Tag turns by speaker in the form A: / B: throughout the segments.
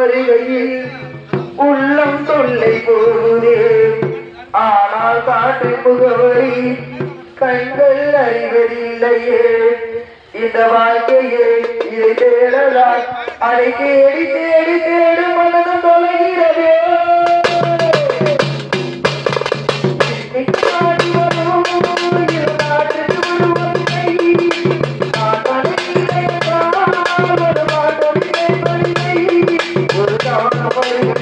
A: வருகையில் உள்ளம் தொல்லை போகுதே ஆனால் காட்டு முகவரி கண்கள் அறிவதில்லையே. இந்த வாழ்க்கையே இதை தேடலாம் அதை தேடி தேடி தேடும் மன Thank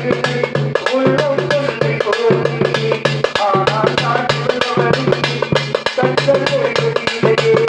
A: you.